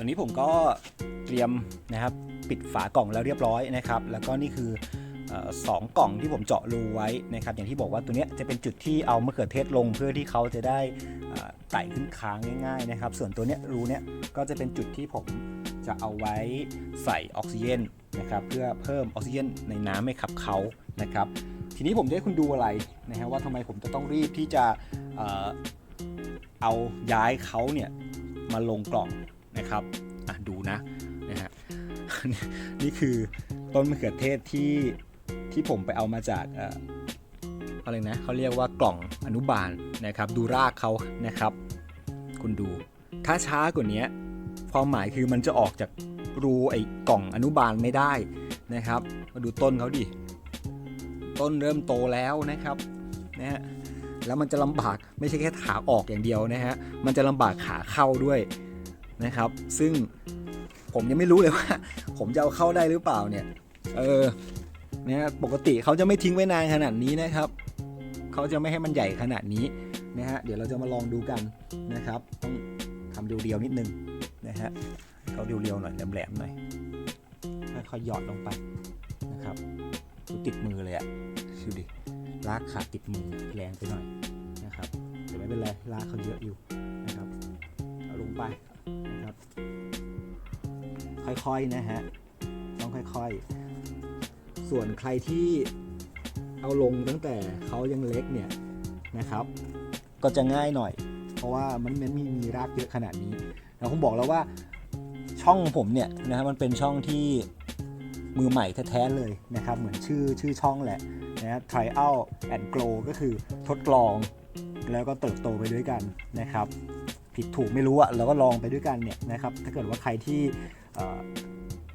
ตอนนี้ผมก็เตรียมนะครับปิดฝากล่องแล้วเรียบร้อยนะครับ แล้วก็นี่คือสองกล่องที่ผมเจาะรูไว้นะครับ อย่างที่บอกว่าตัวนี้จะเป็นจุดที่เอามะเขือเทศลงเพื่อที่เขาจะได้ไต่ขึ้นค้างง่ายๆนะครับ ส่วนตัวเนี้ยรูเนี้ยก็จะเป็นจุดที่ผมจะเอาไว้ใส่ออกซิเจนนะครับเพื่อเพิ่มออกซิเจนในน้ำให้ขับเขานะครับ ทีนี้ผมจะให้คุณดูอะไรนะฮะว่าทำไมผมจะต้องรีบที่จะเอาย้ายเขาเนี่ยมาลงกล่อง นะครับอะดูนะนะฮะนี่คือต้นมะเขือเทศที่ที่ผมไปเอามาจากเอ่ออะไรนะเขาเรียกว่ากล่องอนุบาลนะครับ ดูรากเขานะครับ คุณดู ถ้าช้ากว่านี้ความหมายคือมันจะออกจากรูไอ้กล่องอนุบาลไม่ได้นะครับ มาดูต้นเขาดิ ต้นเริ่มโตแล้วนะครับนะฮะแล้วมันจะลำบากไม่ใช่แค่ขาออกอย่างเดียวนะฮะมันจะลำบากขาเข้าด้วย นะครับ ซึ่งผมยังไม่รู้เลยว่า ผมจะเอาเข้าได้หรือเปล่าเนี่ย เออนะปกติเขาจะไม่ทิ้งไว้นานขนาดนี้นะครับเขาจะไม่ให้มันใหญ่ขนาดนี้นะฮะเดี๋ยวเราจะมาลองดูกันนะครับ ต้องทำเรียวๆนิดนึงนะฮะเขาเรียวๆหน่อยแหลมๆหน่อยค่อยๆหยอดลงไปนะครับดูติดมือเลยอะดูดิลากขาดติดมือแรงไปหน่อยนะครับแต่ไม่เป็นไรลากเขาเยอะอยู่นะครับเอาลงไป ค่อยๆนะฮะต้องค่อยๆ ส่วนใครที่เอาลงตั้งแต่เขายังเล็กเนี่ยนะครับ ก็จะง่ายหน่อย เพราะว่ามันมันมีมีรากเยอะขนาดนี้แล้วผมบอกแล้วว่าช่องผมเนี่ยนะฮะมันเป็นช่องที่มือใหม่แท้ๆเลยนะครับ เหมือนชื่อชื่อช่องแหละนะฮะ trial and grow ก็คือทดลอง แล้วก็เติบโตไปด้วยกันนะครับ ผิดถูกไม่รู้อะเราก็ลองไปด้วยกันเนี่ยนะครับ ถ้าเกิดว่าใครที่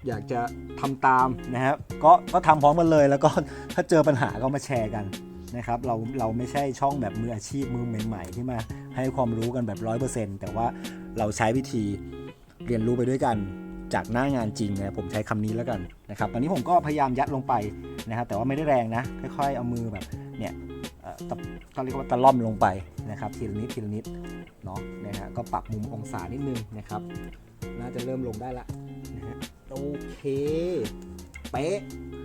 อยากจะทำตามนะครับก็ก็ทำพร้อมกันเลยแล้วก็ถ้าเจอปัญหาก็มาแชร์กันนะครับเราเราไม่ใช่ช่องแบบมืออาชีพมือใหม่ ๆ ที่มาให้ความรู้กันแบบร้อยเปอร์เซ็นต์แต่ว่าเราใช้วิธีเรียนรู้ไปด้วยกันจากหน้างานจริงนะผมใช้คำนี้แล้วกันนะครับตอนนี้ผมก็พยายามยัดลงไปนะครับแต่ว่าไม่ได้แรงนะ ค่อยๆ เอามือแบบเนี่ยตะก็เรียกว่าตะล่อมลงไปนะครับทีละนิดทีละนิดเนาะนะฮะก็ปรับมุมองศานิดนึงนะครับ น่าจะเริ่มลงได้ละ นะฮะโอเคเป๊ะ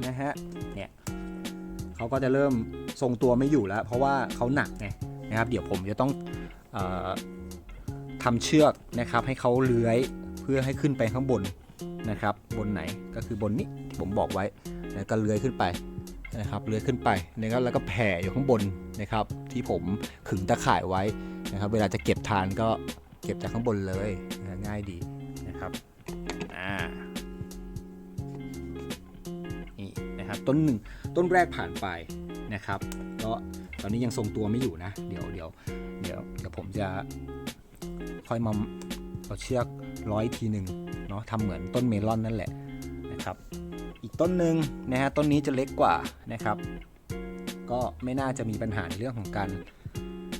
นะฮะเนี่ยเขาก็จะเริ่มทรงตัวไม่อยู่แล้ว เพราะว่าเขาหนักไงนะครับ เดี๋ยวผมจะต้องเออทำเชือกนะครับ ให้เขาเลื้อยเพื่อให้ขึ้นไปข้างบนนะครับ บนไหนก็คือบนนี้ที่ผมบอกไว้แล้วก็เลื้อยขึ้นไปนะครับเลื้อยขึ้นไปนะครับแล้วก็แผ่อยู่ข้างบนนะครับ ที่ผมขึงตะข่ายไว้นะครับ เวลาจะเก็บทานก็เก็บจากข้างบนเลยนะง่ายดีนะครับ อ่านี่นะครับต้นหนึ่งต้นแรกผ่านไปนะครับก็ตอนนี้ยังทรงตัวไม่อยู่นะ เดี๋ยวเดี๋ยวเดี๋ยวเดี๋ยวผมจะค่อยมาเอาเชือกร้อยทีหนึ่งเนาะทำเหมือนต้นเมลอนนั่นแหละนะครับ อีกต้นหนึ่งนะฮะต้นนี้จะเล็กกว่านะครับ ก็ไม่น่าจะมีปัญหาในเรื่องของการ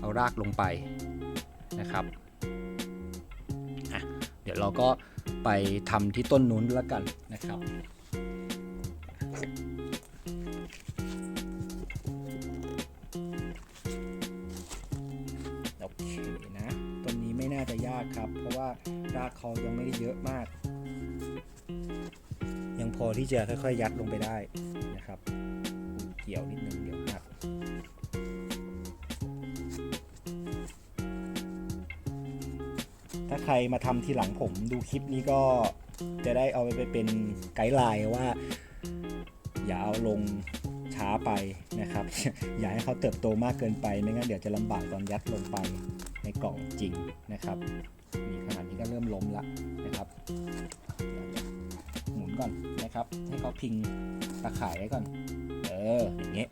เอารากลงไปนะครับ เดี๋ยวเราก็ ไปทำที่ต้นนู้นแล้วกันนะครับโอเคนะต้นนี้ไม่น่าจะยากครับ เพราะว่ารากเขายังไม่ได้เยอะมาก ยังพอที่จะค่อยๆ ยัดลงไปได้นะครับ เกี่ยวนิดนึง ใครมาทำทีหลังผมดูคลิปนี้ก็จะได้เอาไปเป็นไกด์ไลน์ว่า อย่าเอาลงช้าไปนะครับ อย่าให้เขาเติบโตมากเกินไปไม่งั้นเดี๋ยวจะลำบากตอนยัดลงไปในกล่องจริงนะครับนี่ขนาดนี้ก็เริ่มล้มละนะครับหมุนก่อนนะครับ ให้เขาพิงตะข่ายไว้ก่อน เอออย่างเงี้ย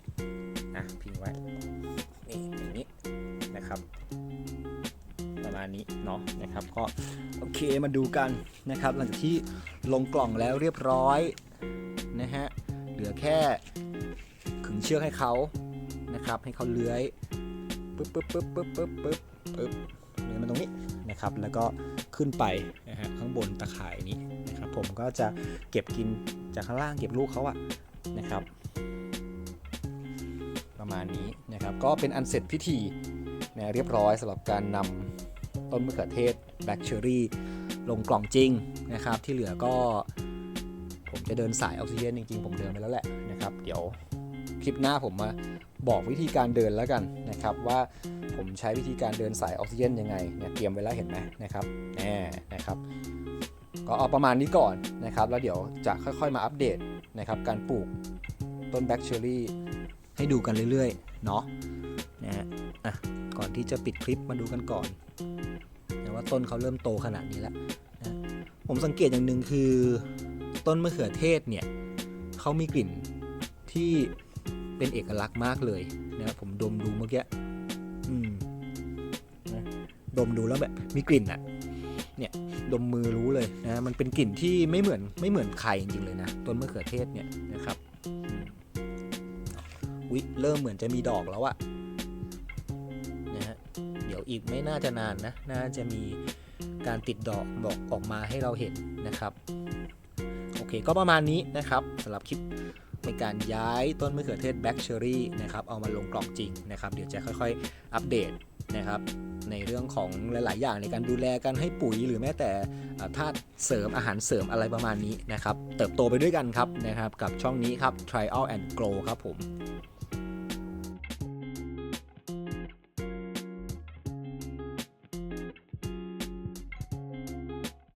นะพิงไว้ ณนี้เนาะนะครับก็โอเคมาดูกันนะครับ หลังจากที่ลงกล่องแล้วเรียบร้อยนะฮะเหลือแค่ขึงเชือกให้เขานะครับให้เขาเลื้อยปึ๊บปึ๊บปึ๊บปึ๊บปึ๊บปึ๊บปึ๊บเลื้อยมาตรงนี้นะครับ แล้วก็ขึ้นไปนะฮะข้างบนตะข่ายนี้นะครับ ผมก็จะเก็บกินจากข้างล่างเก็บลูกเขาอะนะครับ ประมาณนี้นะครับก็เป็นอันเสร็จพิธีนะเรียบร้อยสำหรับการนำ ต้นมะเขือเทศแบล็คเชอรี่ลงกล่องจริงนะครับ ที่เหลือก็ผมจะเดินสายออกซิเจนจริงๆ ผมเดินไปแล้วแหละนะครับ เดี๋ยวคลิปหน้าผมมาบอกวิธีการเดินแล้วกันนะครับ ว่าผมใช้วิธีการเดินสายออกซิเจนยังไงเนี่ยเตรียมไว้แล้วเห็นไหมนะครับแน่นะครับก็เอาประมาณนี้ก่อนนะครับ แล้วเดี๋ยวจะค่อยๆมาอัปเดตนะครับการปลูกต้นแบล็คเชอรี่ให้ดูกันเรื่อยๆ เนาะนะฮะก่อนที่จะปิดคลิปมาดูกันก่อน ว่าต้นเขาเริ่มโตขนาดนี้แล้วนะผมสังเกตอย่างหนึ่งคือ ต้นมะเขือเทศเนี่ยเขามีกลิ่นที่เป็นเอกลักษณ์มากเลยนะผมดมดูเมื่อกี้อืมนะดมดูแล้วแบบมีกลิ่นอะเนี่ยดมมือรู้เลยนะมันเป็นกลิ่นที่ไม่เหมือนไม่เหมือนใครจริงๆเลยนะต้นมะเขือเทศเนี่ยนะครับอืมวิเริ่มเหมือนจะมีดอกแล้วอะ อีกไม่น่าจะนานนะ น่าจะมีการติดดอกบอกออกมาให้เราเห็นนะครับ โอเคก็ประมาณนี้นะครับสำหรับคลิปในการย้ายต้นมะเขือเทศแบล็คเชอรี่นะครับเอามาลงกล่องจริงนะครับ เดี๋ยวจะค่อยๆ อัปเดตนะครับ ในเรื่องของหลาย ๆ อย่างในการดูแลกันให้ปุ๋ยหรือแม้แต่ธาตุเสริมอาหารเสริมอะไรประมาณนี้นะครับ เติบโตไปด้วยกันครับนะครับ กับช่องนี้ครับ Trial and Grow ครับผม